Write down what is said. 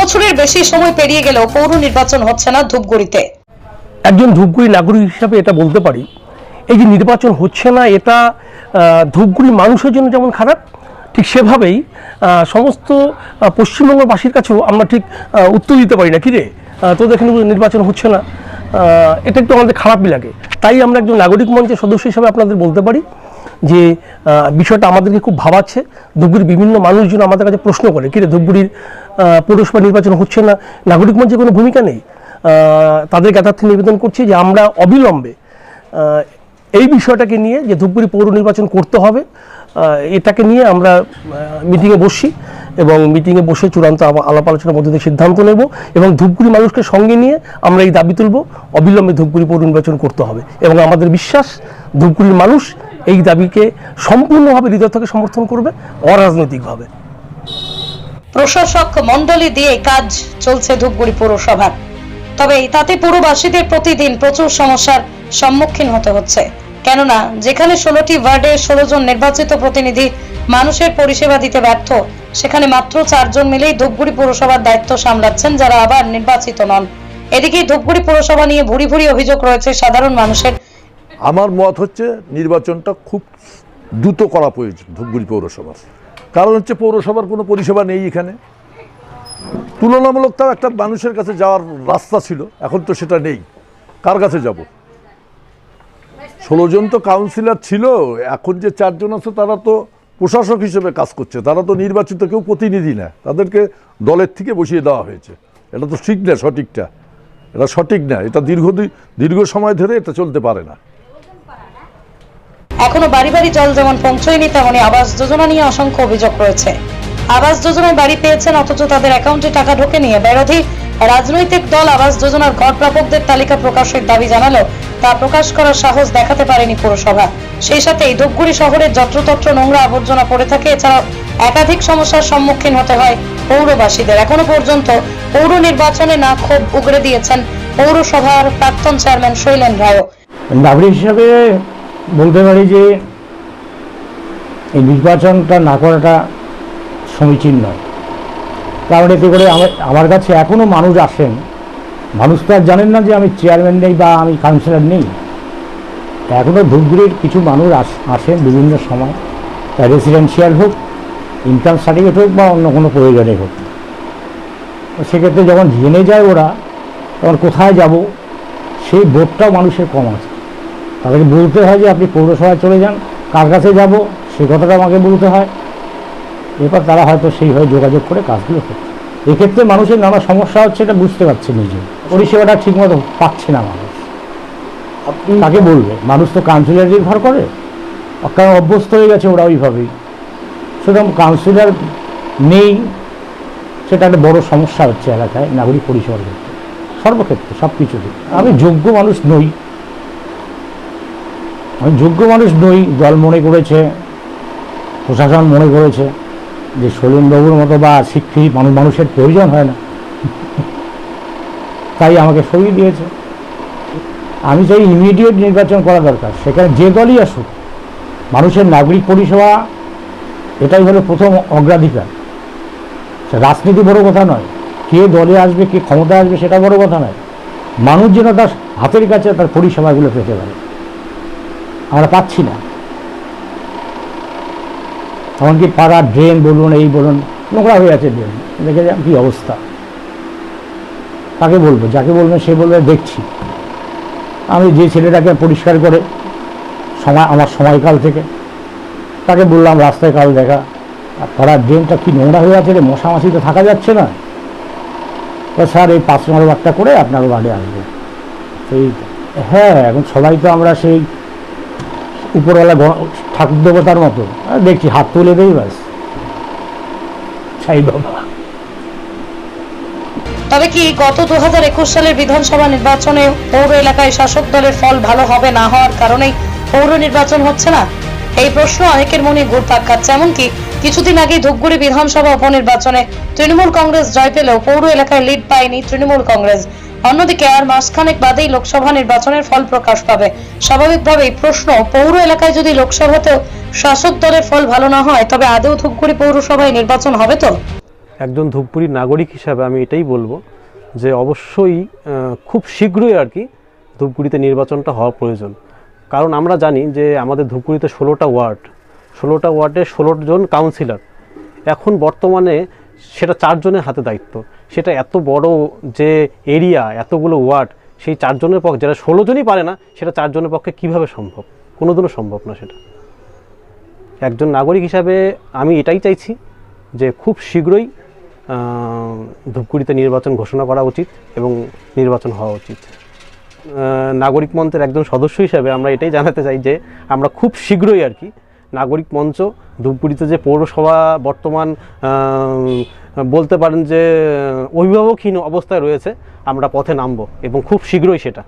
বছরের বেশি সময় পেরিয়ে গেলেও পৌর নির্বাচন হচ্ছে না ধূপগুড়িতে। একজন ধূপগুড়ি নাগরিক হিসাবে এটা বলতে পারি। এই যে নির্বাচন হচ্ছে না, এটা ধূপগুড়ি মানুষের জন্য যেমন খারাপ, ঠিক সেভাবেই সমস্ত পশ্চিমবঙ্গবাসীর কাছেও আমরা ঠিক উত্তর দিতে পারি না। কিরে তোদের এখানে নির্বাচন হচ্ছে না। এটা একটু আমাদের খারাপই লাগে। তাই আমরা একজন নাগরিক মঞ্চের সদস্য হিসাবে আপনাদের বলতে পারি। যে বিষয়টা আমাদেরকে খুব ভাবাচ্ছে। ধূপগুড়ির বিভিন্ন মানুষজন আমাদের কাছে প্রশ্ন করে, কিরে ধূপগুড়ির পৌরসভা নির্বাচন হচ্ছে না, নাগরিক মঞ্চের কোনো ভূমিকা নেই? তাদের যথার্থ নিবেদন করছি যে, আমরা অবিলম্বে এই বিষয়টাকে নিয়ে যে ধূপগুড়ি পৌর নির্বাচন করতে হবে এটাকে নিয়ে আমরা মিটিংয়ে বসছি এবং মিটিংয়ে বসে চূড়ান্ত আলাপ আলোচনার মধ্যে দিয়ে সিদ্ধান্ত নেব এবং ধূপগুড়ি মানুষকে সঙ্গে নিয়ে আমরা এই দাবি তুলব, অবিলম্বে ধূপগুড়ি পৌর নির্বাচন করতে হবে। এবং আমাদের বিশ্বাস, ধূপগুড়ির মানুষ এই দাবিকে সম্পূর্ণভাবে হৃদয় থেকে সমর্থন করবে, অরাজনৈতিকভাবে। প্রশাসক মন্ডলী দিয়ে কাজ চলছে ধূপগুড়ি পৌরসভার। তবে তাতে পুরবাসীদের প্রতিদিন প্রচুর সমস্যার সম্মুখীন হতে হচ্ছে। কেননা, যেখানে ষোলোটি ওয়ার্ডের ষোলো জন নির্বাচিত প্রতিনিধি মানুষের পরিষেবা দিতে ব্যর্থ, সেখানে মাত্র চারজন মিলেই ধূপগুড়ি পৌরসভার দায়িত্ব সামলাচ্ছেন যারা আবার নির্বাচিত নন। এদিকে ধূপগুড়ি পৌরসভা নিয়ে ভুরি ভুরি অভিযোগ রয়েছে সাধারণ মানুষের। আমার মত হচ্ছে নির্বাচনটা খুব দ্রুত করা প্রয়োজন ধূপগুড়ি পৌরসভার। কারণ হচ্ছে পৌরসভার কোনো পরিষেবা নেই এখানে। তুলনামূলক তাও একটা মানুষের কাছে যাওয়ার রাস্তা ছিল, এখন তো সেটা নেই। কার কাছে যাব? ষোলো জন তো কাউন্সিলর ছিল, এখন যে চারজন আছে তারা তো প্রশাসক হিসেবে কাজ করছে, তারা তো নির্বাচিত কেউ প্রতিনিধি না, তাদেরকে দলের থেকে বসিয়ে দেওয়া হয়েছে। এটা তো ঠিক না, সঠিকটা। এটা সঠিক না, এটা দীর্ঘদিন দীর্ঘ সময় ধরে এটা চলতে পারে না। এখনও বাড়ি বাড়ি জল যেমন পৌঁছয়নি, তেমনি আবাস যোজনা নিয়ে অসংখ্য অভিযোগ রয়েছে। আবাস যোজনায় বাড়ি পেয়েছেন অথচ তাদের অ্যাকাউন্টে টাকা ঢোকে নিয়ে বিরোধী রাজনৈতিক দল আবাস যোজনার ঘর প্রাপকদের তালিকা প্রকাশের দাবি জানালো তা প্রকাশ করার সাহস দেখাতে পারেনি পুরসভা। সেই সাথেই ধূপগুড়ি শহরের যত্রতত্র নোংরা আবর্জনা পড়ে থাকে, এছাড়াও একাধিক সমস্যার সম্মুখীন হতে হয় পৌরবাসীদের। এখনও পর্যন্ত পৌর নির্বাচনে না ক্ষোভ উগরে দিয়েছেন পৌরসভার প্রাক্তন চেয়ারম্যান শৈলেন রায়ও। নাগরিক হিসাবে বলতে পারি যে এই নির্বাচনটা না করাটা সমীচীন নয়। কারণ এতে করে আমার কাছে এখনও মানুষ আসেন। মানুষ তো আর জানেন না যে আমি চেয়ারম্যান নেই বা আমি কাউন্সিলর নেই। এখনও ধূপগুড়ির কিছু মানুষ আস- আসেন বিভিন্ন সময়, তা রেসিডেন্সিয়াল হোক ইনকাম সার্টিফিকেট হোক বা অন্য কোনো প্রয়োজনে হোক। সেক্ষেত্রে যখন জেনে যায় ওরা, তখন কোথায় যাব, সেই বোধটাও মানুষের কম আছে। তাদেরকে বলতে হয় যে আপনি পৌরসভায় চলে যান কার কাছে যাব সে কথাটা আমাকে বলতে হয়। এরপর তারা হয়তো সেইভাবে যোগাযোগ করে কাজগুলো করছে। এক্ষেত্রে মানুষের নানা সমস্যা হচ্ছে এটা বুঝতে পারছে নিজে। পরিষেবাটা ঠিকমতো পাচ্ছে না মানুষ। তাকে বলবে? মানুষ তো কাউন্সিলর নির্ভর করে। কারণ অভ্যস্ত হয়ে গেছে ওরা ওইভাবেই। সুতরাং কাউন্সিলর নেই সেটা একটা বড় সমস্যা হচ্ছে এলাকায় নাগরিক পরিষেবার ক্ষেত্রে। সর্বক্ষেত্রে সব কিছুতে আমি যোগ্য মানুষ নই। আমি যোগ্য মানুষ নই, দল মনে করেছে, প্রশাসন মনে করেছে যে সলিমবাবুর মতো বা শিক্ষিত মানুষ মানুষের প্রয়োজন হয় না। তাই আমাকে সরিয়ে দিয়েছে। আমি চাই ইমিডিয়েট নির্বাচন করা দরকার। সেখানে যে দলই আসুক, মানুষের নাগরিক পরিষেবা, এটাই হলো প্রথম অগ্রাধিকার। রাজনীতি বড় কথা নয়। কে দলে আসবে, কে ক্ষমতা আসবে, সেটা বড় কথা নয়। মানুষ যেন তার হাতের কাছে তার পরিষেবাগুলো পেতে পারে। আমরা পাচ্ছি না। এমনকি পাড়ার ড্রেন বলুন, এই বলুন, নোংরা হয়ে আছে ড্রেন। দেখে যান কী অবস্থা। কাকে বলব? যাকে বলবেন সে বলবে, দেখছি। আমি যে ছেলেটাকে পরিষ্কার করে, সময়, আমার সময়কাল থেকে, তাকে বললাম, রাস্তায় কাল দেখা। আর পাড়ার ড্রেনটা কি নোংরা হয়ে আছে রে? মশা মাছি তো থাকা যাচ্ছে না। তো স্যার, এই পাঁচ নম্বর বারটা করে আপনার ওয়ার্ডে আসবে। সেই হ্যাঁ এখন সবাই তো আমরা সেই উপরওয়ালা ঠাকুর দেবতার মতো। দেখছি হাত তুলে দেই ব্যাস সাই বাবা। তবে কি গত দু সালের বিধানসভা নির্বাচনে পৌর এলাকায় শাসক দলের ফল ভালো হবে না হওয়ার কারণেই পৌর নির্বাচন হচ্ছে না? এই প্রশ্ন অনেকের মনে ঘুরপাক খাচ্ছে এমনকি কিছুদিন আগে ধূপগুড়ি বিধানসভা উপনির্বাচনে তৃণমূল কংগ্রেস জয় পেলেও পৌর এলাকায় লিড পায়নি তৃণমূল কংগ্রেস। অন্যদিকে আর মাসখানেক বাদেই লোকসভা নির্বাচনের ফল প্রকাশ পাবে। স্বাভাবিকভাবেই প্রশ্ন, পৌর এলাকায় যদি লোকসভাতেও শাসক দলের ফল ভালো না হয়, তবে আদৌ ধূপগুড়ি পৌরসভায় নির্বাচন হবে তো? একজন ধূপগুড়ির নাগরিক হিসাবে আমি এটাই বলব যে অবশ্যই খুব শীঘ্রই আর কি ধূপগুড়িতে নির্বাচনটা হওয়া প্রয়োজন। কারণ আমরা জানি যে আমাদের ধূপগুড়িতে ষোলোটা ওয়ার্ড, ষোলোটা ওয়ার্ডে ষোলো জন কাউন্সিলর। এখন বর্তমানে সেটা চারজনের হাতে দায়িত্ব। সেটা এত বড় যে এরিয়া, এতগুলো ওয়ার্ড, সেই চারজনের পক্ষে, যারা ষোলো জনই পারে না, সেটা চারজনের পক্ষে কীভাবে সম্ভব? কোনোদিনও সম্ভব না সেটা। একজন নাগরিক হিসাবে আমি এটাই চাইছি যে খুব শীঘ্রই ধূপগুড়িতে নির্বাচন ঘোষণা করা উচিত এবং নির্বাচন হওয়া উচিত। নাগরিক মন্ত্রের একজন সদস্য হিসাবে আমরা এটাই জানাতে চাই যে আমরা খুব শীঘ্রই আর কি নাগরিক মঞ্চ, ধূপগুড়িতে যে পৌরসভা বর্তমান বলতে পারেন যে অভিভাবকহীন অবস্থায় রয়েছে, আমরা পথে নামব এবং খুব শীঘ্রই সেটা।